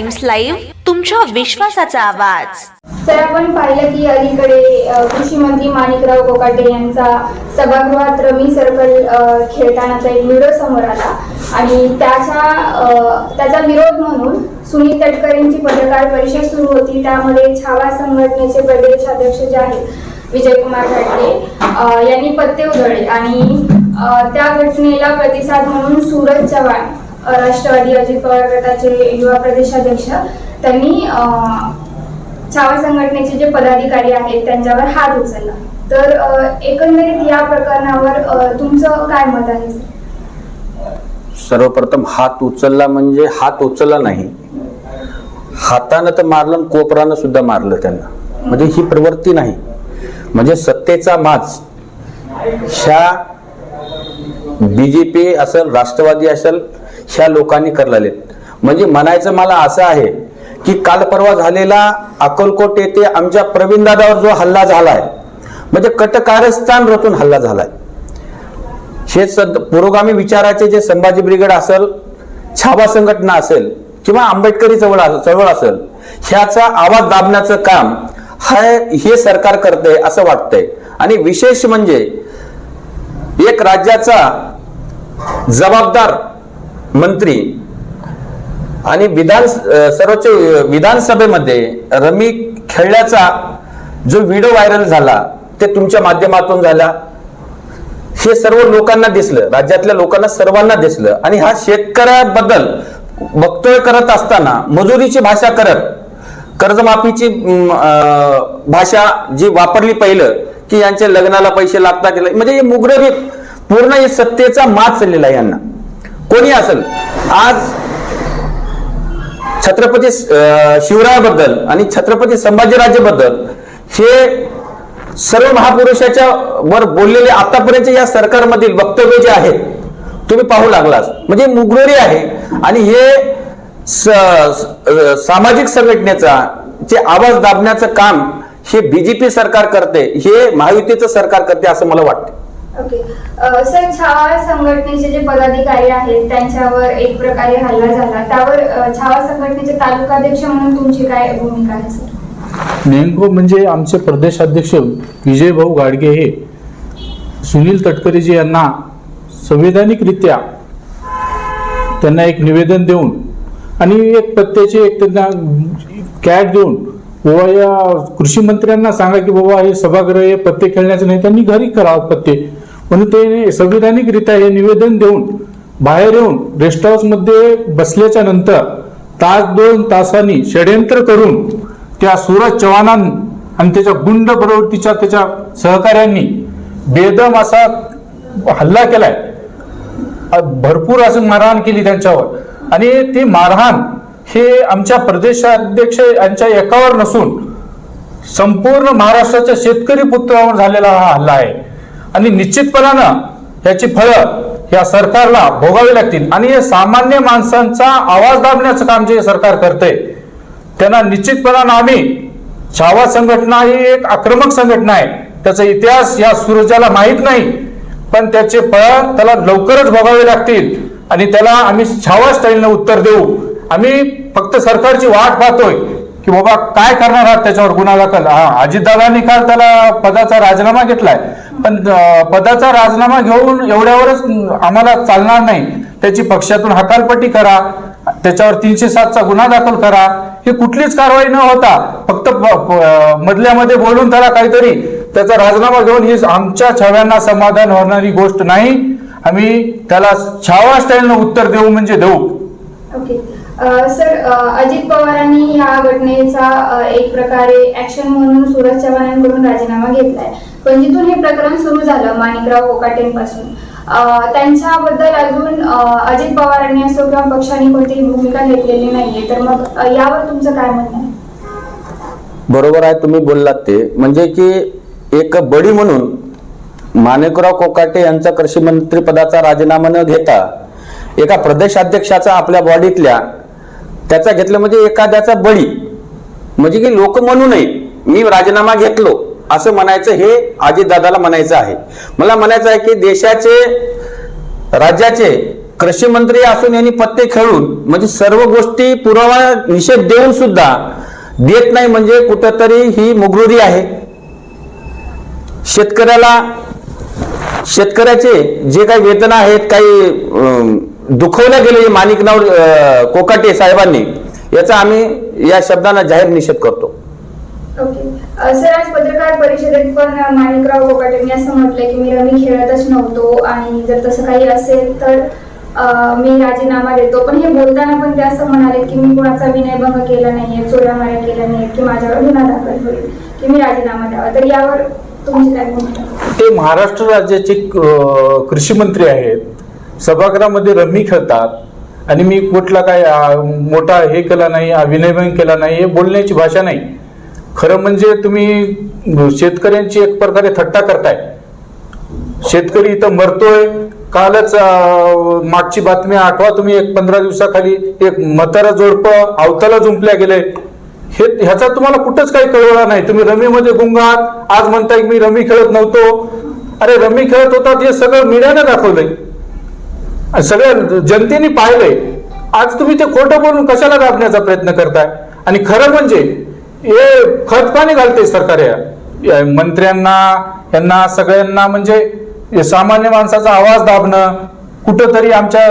Times live तुमच्या विश्वासाचा आवाज. सर आपण पाहिलं की अलीकडे कृषी मंत्री माणिकराव कोकाटे यांचा सभागृहात रमी सर्कल खेळताना खेळतानाचा एक व्हिडिओ समोर आला. आणि त्याच्या त्याचा विरोध म्हणून सुनील तटकरेंची पत्रकार परिषद सुरू होती. त्यामध्ये छावा संघटनेचे प्रदेश अध्यक्ष जे आहेत विजयकुमार घाटगे अ, यांनी पत्ते उधळले. आणि त्या घटनेला प्रतिसाद म्हणून सूरज चव्हाण राष्ट्रवादी अजित पवार गटाचे युवा प्रदेशाध्यक्ष त्यांनी छावा संघटनेचे जे पदाधिकारी आहेत त्यांच्यावर हात उचलला. तर एकंदरीत या प्रकरणावर तुमचं काय मत आहे? सर्वप्रथम हात उचलला म्हणजे हात उचलला नाही. हातानं तर मारलं कोपरानं सुद्धा मारलं त्यांना. म्हणजे ही प्रवृत्ती नाही. म्हणजे सत्तेचा माज. ह्या बीजेपी असेल राष्ट्रवादी असेल ह्या लोकांनी करलेले म्हणजे म्हणायचं मला असं आहे की काल परवा झालेला अकोलकोट येथे आमच्या प्रवीण दादावर जो हल्ला झालाय म्हणजे कटकारस्थान रचून हल्ला झालाय. हे सद पुरोगामी विचाराचे जे संभाजी ब्रिगेड असेल छावा संघटना असेल किंवा आंबेडकरी चळवळ असेल चळवळ असेल ह्याचा आवाज दाबण्याचं काम हा हे सरकार करते असं वाटतंय. आणि विशेष म्हणजे एक राज्याचा जबाबदार मंत्री आणि विधान सर्वोच्च विधानसभेमध्ये रमी खेळल्याचा जो व्हिडिओ व्हायरल झाला ते तुमच्या माध्यमातून झाला. हे सर्व लोकांना दिसलं राज्यातल्या लोकांना सर्वांना दिसलं. आणि हा शेतकऱ्याबद्दल वक्तव्य करत असताना मजुरीची भाषा करत कर्जमाफीची भाषा जी वापरली पहिलं की यांच्या लग्नाला पैसे लागतात म्हणजे हे मुग्ररी पूर्ण हे सत्तेचा मात चाललेला आहे यांना. कोणी असेल? आज छत्रपती अं, शिवरायाबद्दल आणि छत्रपती संभाजीराजेबद्दल हे सर्व महापुरुषाच्या वर बोललेले आतापर्यंत या सरकारमधील वक्तव्य जे आहेत तुम्ही पाहू लागलास म्हणजे मुगरोरी आहे आणि हे सामाजिक संघटनेचा जे आवाज दाबण्याचं काम हे बीजेपी सरकार करते हे महायुतीचं सरकार करते असं मला वाटतं. ओके सर uh, छावा संघटनेचे जे पदाधिकारी आहेत त्यांच्यावर एक प्रकारे हल्ला झाला. त्यावर uh, छावा संघटनेचे तालुकाध्यक्ष म्हणून तुमची काय भूमिका आहे सर नेमकं म्हणजे आमचे प्रदेशाध्यक्ष विजय भाऊ गाडगे हे सुनील तटकरेजी यांना संविधानिकरित्या त्यांना एक निवेदन देऊन आणि एक पत्त्याचे एक त्यांना कॅट देऊन बाबा या कृषी मंत्र्यांना सांगा की बाबा हे सभागृह हे पत्ते खेळण्याचं नाही त्यांनी घरी करावं पत्ते. म्हणून ते संविधानिकरित्या हे निवेदन देऊन बाहेर येऊन रेस्ट हाऊसमध्ये बसल्याच्या नंतर तास दोन तासांनी षडयंत्र करून त्या सूरज चव्हाणां आणि त्याच्या गुंड प्रवृत्तीच्या त्याच्या सहकाऱ्यांनी बेदम असा हल्ला केलाय. भरपूर असं मारहाण केली त्यांच्यावर. आणि ती मारहाण हे आमच्या प्रदेशाध्यक्ष यांच्या एकावर नसून संपूर्ण महाराष्ट्राच्या शेतकरी पुत्रावर झालेला हा हल्ला आहे. आणि निश्चितपणानं याची फळं या सरकारला भोगावी लागतील. आणि हे सामान्य माणसांचा आवाज दाबण्याचं काम जे सरकार करते त्यांना निश्चितपणानं आम्ही छावा संघटना ही एक आक्रमक संघटना आहे. त्याचा इतिहास या सूरजाला माहीत नाही पण त्याचे फळ त्याला लवकरच भोगावे लागतील. आणि त्याला आम्ही छावा स्टाईलनं उत्तर देऊ. आम्ही फक्त सरकारची वाट पाहतोय. की बाबा काय करणार आहात त्याच्यावर गुन्हा दाखल? हा अजितदादांनी काल त्याला पदाचा राजीनामा घेतलाय. पण पदाचा राजीनामा घेऊन एवढ्यावरच आम्हाला चालणार नाही. त्याची पक्षातून हकालपट्टी करा. त्याच्यावर तीनशे सातचा गुन्हा दाखल करा. ही कुठलीच कारवाई न होता फक्त मधल्यामध्ये बोलून त्याला काहीतरी त्याचा राजीनामा घेऊन ही आमच्या छाव्यांना समाधान होणारी गोष्ट नाही. आम्ही त्याला छावा स्टाईलनं उत्तर देऊ म्हणजे देऊ. ओके. सर अजित पवारांनी या घटनेचा एक प्रकारे ऍक्शन म्हणून सूरज चव्हाणांकडून राजीनामा घेतलाय. पण जिथून हे प्रकरण सुरू झालं माणिकराव कोकाटेंपासून त्यांच्याबद्दल अजून अजित पवारांनी असो किंवा पक्षाने कोणतीही भूमिका घेतलेली नाहीये. तर मग यावर तुमचं काय म्हणणं आहे? बरोबर आहे तुम्ही बोललात ते. म्हणजे की एक बडी म्हणून माणिकराव कोकाटे यांचा कृषी मंत्री पदाचा राजीनामा न घेता एका प्रदेशाध्यक्षाचा आपल्या बॉडीतल्या त्याचा घेतलं म्हणजे एखाद्याचा बळी. म्हणजे की लोक म्हणू नये मी राजीनामा घेतलो असं म्हणायचं हे अजितदादाला म्हणायचं आहे. मला म्हणायचं आहे की देशाचे राज्याचे कृषी मंत्री असून यांनी पत्ते खेळून म्हणजे सर्व गोष्टी पुरावा निषेध देऊन सुद्धा देत नाही म्हणजे कुठंतरी ही मुगरुरी आहे. शेतकऱ्याला शेतकऱ्याचे जे काही वेतन आहेत काही अं, दुखवल्या गेले माणिकनाव कोकाटे साहेबांनी याचा आम्ही या शब्दांना जाहीर निषेध करतो. सर आज पत्रकार परिषदेत पण माणिकराव कोकाटेंनी असं म्हटलंय की मी रमी खेळतच नव्हतो आणि जर तसं काही असेल तर मी राजीनामा देतो. पण हे बोलताना पण ते असं म्हणाले की मी कुणाचा विनयभंग केला नाहीये चोऱ्या माऱ्या केल्या नाहीत की माझ्यावर गुन्हा दाखल होईल की मी राजीनामा द्यावा. तर यावर तुमची काय ते महाराष्ट्र राज्याचे कृषी मंत्री आहेत. सभागृहामध्ये रमी खेळतात. आणि मी कुठला काय मोठा हे केला नाही अभिनय केला नाही हे बोलण्याची भाषा नाही. खरं म्हणजे तुम्ही शेतकऱ्यांची एक प्रकारे थट्टा करताय. शेतकरी इथं मरतोय. कालच मागची बातमी आठवा तुम्ही एक पंधरा दिवसाखाली एक म्हातारा जोडप अवताला जुंपल्या गेले. हे ह्याचा तुम्हाला कुठंच काही कळवला नाही. तुम्ही रमीमध्ये गुंग आज म्हणताय की मी रमी खेळत नव्हतो. अरे रमी खेळत होता हे सगळं मीडियाने दाखवलंय. सगळ्या जनतेने पाहिलंय. आज तुम्ही ते खोटं बोलून कशाला दाबण्याचा प्रयत्न करताय? आणि खरं म्हणजे हे खतपाणी घालते सरकार या मंत्र्यांना यांना सगळ्यांना म्हणजे सामान्य माणसाचा आवाज दाबणं कुठंतरी आमच्या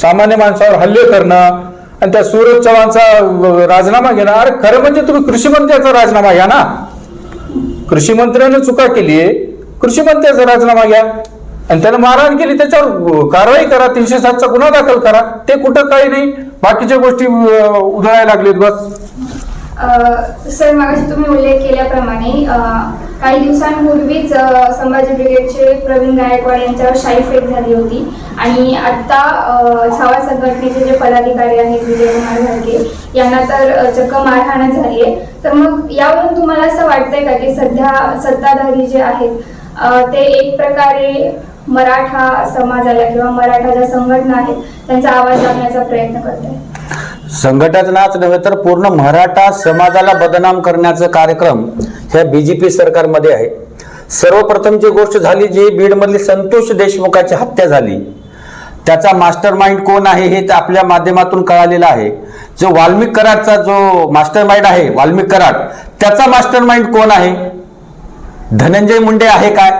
सामान्य माणसावर हल्ले करणं आणि त्या सूरज चव्हाणचा राजीनामा घेणं अरे खरं म्हणजे तुम्ही कृषी मंत्र्याचा राजीनामा घ्या ना. कृषी मंत्र्याने चुका केली आहे कृषी मंत्र्याचा राजीनामा घ्या. आणि त्याला मारहाण केली त्याच्यावर कारवाई करा तीनशे सातचा गुन्हा दाखल करा. ते कुठं काही नाही. बाकीच्या गोष्टी उधळायला लागलेत बस. सर मागाशी तुम्ही उल्लेख केल्याप्रमाणे काही दिवसांपूर्वीच संभाजी ब्रिगेडचे प्रवीण गायकवाड यांच्यावर शाईफेक झाली होती. आणि आता छावा संघटनेचे जे पदाधिकारी आहेत विजयकुमार घाडगे यांना तर चक्क मारहाणच झाली आहे. तर मग यावरून तुम्हाला असं वाटतंय का की सध्या सत्ताधारी जे आहेत ते एक प्रकारे मराठा समाजाला किंवा मराठा ज्या संघटना आहेत त्यांचा आवाज दाखवण्याचा प्रयत्न करत संघटनाच नव्हे तर पूर्ण मराठा समाजाला बदनाम करण्याचा कार्यक्रम ह्या बीजेपी सरकारमध्ये आहे. सर्वप्रथम जी गोष्ट झाली जी बीडमधली संतोष देशमुखाची हत्या झाली त्याचा मास्टर माइंड कोण आहे हे आपल्या माध्यमातून कळालेलं आहे. जो वाल्मिक कराडचा जो मास्टर माइंड आहे वाल्मिक कराड त्याचा मास्टर माइंड कोण आहे? धनंजय मुंडे आहे काय?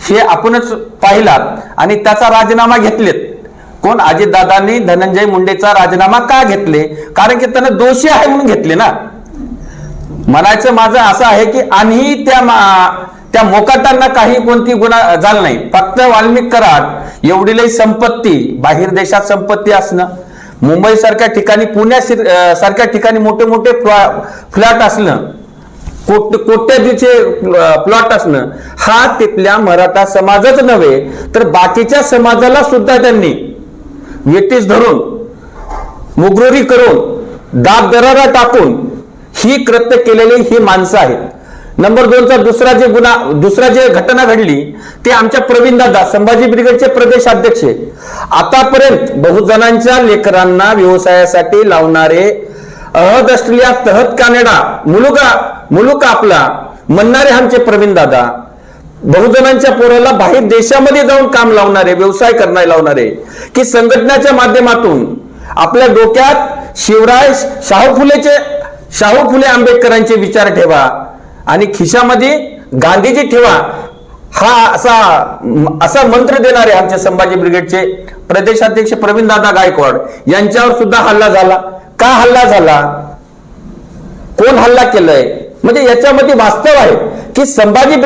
हे आपणच पाहिलात आणि त्याचा राजीनामा घेतलेत. कोण? अजितदादांनी धनंजय मुंडेचा राजीनामा का घेतले? कारण की त्यांना दोषी आहे म्हणून घेतले ना. म्हणायचं माझं असं आहे की आणि त्या त्या मोकाटांना काही कोणती गुन्हा झाला नाही. फक्त वाल्मिक कराड एवढी लई संपत्ती. बाहेर देशात संपत्ती असणं. मुंबई सारख्या ठिकाणी पुण्या सारख्या ठिकाणी मोठे मोठे फ्लॅट असणं. कोट कोट्याधीचे प्लॉट असणं हा तिथल्या मराठा समाजच नव्हे तर बाकीच्या समाजाला सुद्धा त्यांनी वेटीस धरून मुगरोरी करून दाब दरारा टाकून ही कृत्य केलेली ही माणसं आहेत. नंबर दोनचा दुसरा जे गुन्हा दुसरा जे घटना घडली ते आमच्या प्रवीण दादा संभाजी ब्रिगेडचे प्रदेश अध्यक्ष आतापर्यंत बहुजनांच्या लेकरांना व्यवसायासाठी लावणारे अहद ऑस्ट्रेलिया तहत कॅनडा मुलुगा मुलुका आपला म्हणणारे आमचे प्रवीण दादा बहुजनांच्या पोराला बाहेर देशामध्ये जाऊन काम लावणारे व्यवसाय करणारे लावणारे की संघटनाच्या माध्यमातून आपल्या डोक्यात शिवराय शाहू फुलेचे शाहू फुले आंबेडकरांचे विचार ठेवा आणि खिशामध्ये गांधीजी ठेवा. हा असा असा मंत्र देणारे आमचे संभाजी ब्रिगेडचे प्रदेशाध्यक्ष प्रवीण दादा गायकवाड यांच्यावर सुद्धा हल्ला झाला. का हल्ला झाला? कोण हल्ला केलाय? म्हणजे याच्यामध्ये वास्तव आहे की संभाजी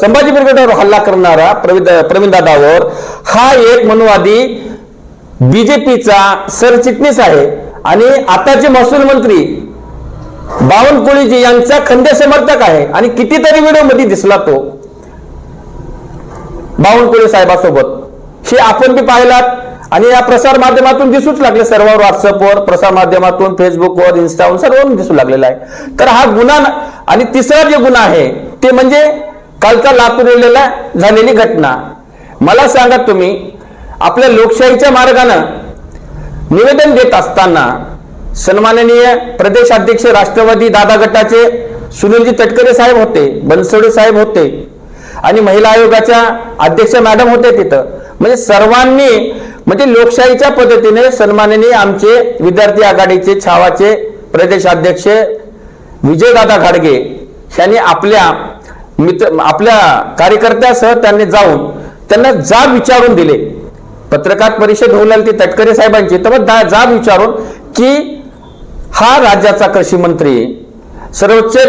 संभाजी ब्रिगेडवर हल्ला करणारा प्रवीण प्रवीण दादावर हा एक मनुवादी बीजेपीचा सरचिटणीस आहे. आणि आताचे महसूल मंत्री बावनकुळीजी यांचा खंदे समर्थक आहे. आणि कितीतरी व्हिडिओमध्ये दिसला तो. बावनकुळे साहेबासोबत. हे आपण बी पाहिलात. आणि या प्रसार माध्यमातून दिसूच लागले सर्व व्हॉट्सअपवर प्रसार माध्यमातून फेसबुकवर इन्स्टावर सर्व दिसू लागलेला आहे. तर हा गुन्हा आणि तिसरा जे गुन्हा आहे ते म्हणजे कालचा लातूरलेला झालेली घटना. मला सांगा तुम्ही आपल्या लोकशाहीच्या मार्गानं निवेदन देत असताना सन्माननीय प्रदेश अध्यक्ष राष्ट्रवादी दादा गटाचे सुनीलजी तटकरे साहेब होते बनसोडे साहेब होते आणि महिला आयोगाच्या अध्यक्ष मॅडम होते तिथं. म्हणजे सर्वांनी म्हणजे लोकशाहीच्या पद्धतीने सन्माननीय आमचे विद्यार्थी आघाडीचे छावाचे प्रदेशाध्यक्ष विजयदादा घाडगे यांनी आपल्या मित्र आपल्या कार्यकर्त्यासह त्यांनी जाऊन त्यांना जाब विचारून दिले. पत्रकार परिषद होऊ लागली ती तटकरे साहेबांची. तर मग दा- जाब विचारून की हा राज्याचा कृषी मंत्री सर्वोच्च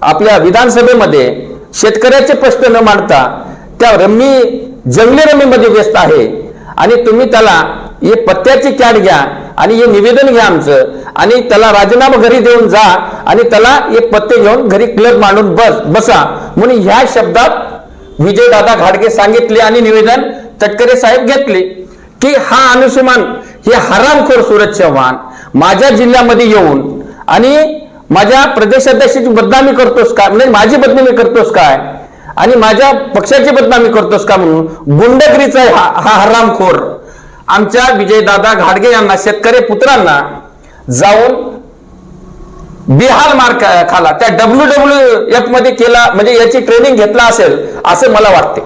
आपल्या विधानसभेमध्ये शेतकऱ्याचे प्रश्न न मांडता त्या रम्मी जंगली रम्मीमध्ये व्यस्त आहे. आणि तुम्ही त्याला हे पत्त्याची कॅट घ्या आणि हे निवेदन घ्या आमचं. आणि त्याला राजीनामा घरी देऊन जा आणि त्याला हे पत्ते घेऊन घरी क्लब मांडून बस बसा. म्हणून ह्या शब्दात विजयदादा घाडगे सांगितले आणि निवेदन तटकरे साहेब घेतले की हा अनुसमान हे हरामखोर सुरज चव्हाण माझ्या जिल्ह्यामध्ये येऊन आणि माझ्या प्रदेशाध्यक्षाची बदनामी करतोस काय म्हणजे माझी बदनामी करतोस काय? आणि माझ्या पक्षाची बदनामी करतोस का म्हणून? गुंडगिरीचा हा हा हरामखोर. आमच्या विजयदादा घाडगे यांना शेतकरी पुत्रांना जाऊन बिहार मार खाला. त्या डब्ल्यू डब्ल्यू एफमध्ये केला म्हणजे याची ट्रेनिंग घेतला असेल असं मला वाटते.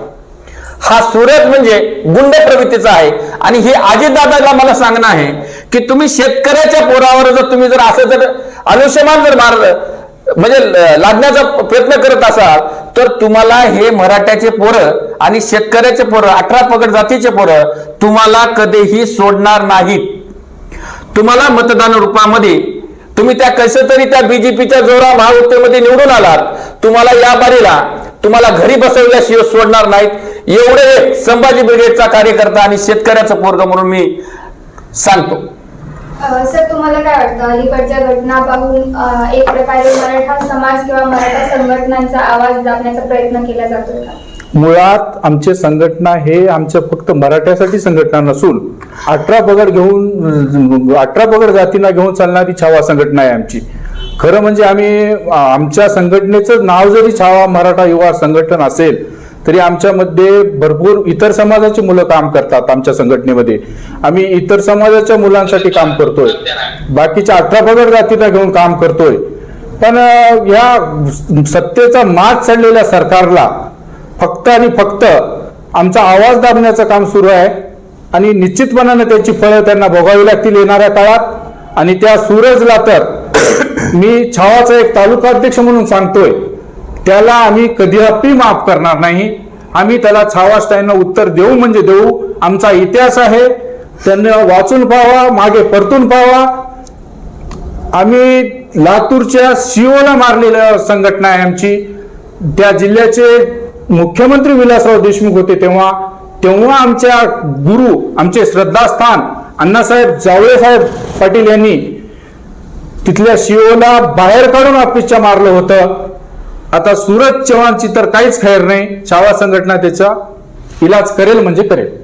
हा सूरज म्हणजे गुंड प्रवृत्तीचा आहे. आणि हे अजितदादाला मला सांगणं आहे की तुम्ही शेतकऱ्याच्या पोरावर जर तुम्ही जर असं जर अनुषमान जर मारलं म्हणजे ल- लादण्याचा प्रयत्न करत असाल तर तुम्हाला हे मराठ्याचे पोरं आणि शेतकऱ्याचे पोरं अठरा पगड जातीचे पोरं तुम्हाला कधीही सोडणार नाहीत. तुम्हाला मतदान रूपामध्ये तुम्ही त्या कसं तरी त्या बीजेपीच्या जोरा महायुतीमध्ये निवडून आलात तुम्हाला या बारीला तुम्हाला घरी बसवल्याशिवाय सोडणार नाहीत. एवढे संभाजी ब्रिगेडचा कार्यकर्ता आणि शेतकऱ्याचा पोरग म्हणून मी सांगतो. सर तुम्हाला काय वाटतं? अलीकडच्या घटना पाहून अ, एक प्रकारे मराठा समाज किंवा मराठा संघटनांचा आवाज दाबण्याचा प्रयत्न केला जातो का? मुळात आमचे संघटना हे आमच्या फक्त मराठ्यासाठी संघटना नसून अठरा पगड घेऊन अठरा पगड जातींना घेऊन चालणारी छावा संघटना आहे आमची. खरं म्हणजे आम्ही आ, आमच्या संघटनेचं नाव जरी छावा मराठा युवा संघटन असेल तरी आमच्यामध्ये भरपूर इतर समाजाची मुलं काम करतात आमच्या संघटनेमध्ये. आम्ही इतर समाजाच्या मुलांसाठी काम करतोय. बाकीच्या अठरा पगार जातीला घेऊन काम करतोय. पण या सत्तेचा मात चढलेल्या सरकारला फक्त आणि फक्त आमचा आवाज दाबण्याचं काम सुरू आहे. आणि निश्चितपणानं त्याची फळं त्यांना भोगावी लागतील येणाऱ्या काळात. आणि त्या सूरजला तर मी छावाचा एक तालुका अध्यक्ष म्हणून सांगतोय. त्याला आम्ही कधी माफ करणार नाही. आम्ही त्याला छावास स्टाईलनं उत्तर देऊ म्हणजे देऊ. आमचा इतिहास आहे. त्यांना वाचून पाहावा मागे परतून पाहावा. आम्ही लातूरच्या सीओला मारलेल्या संघटना आहे आमची. त्या जिल्ह्याचे मुख्यमंत्री विलासराव देशमुख होते तेव्हा. तेव्हा आमच्या गुरु आमचे श्रद्धास्थान अण्णासाहेब जावळे साहेब पाटील यांनी तिथल्या सीओला बाहेर काढून ऑफिसच्या मारलं होतं. आता सूरज चव्हाणची तर काहीच खैर नाही. छावा संघटना त्याचा इलाज करेल म्हणजे करेल.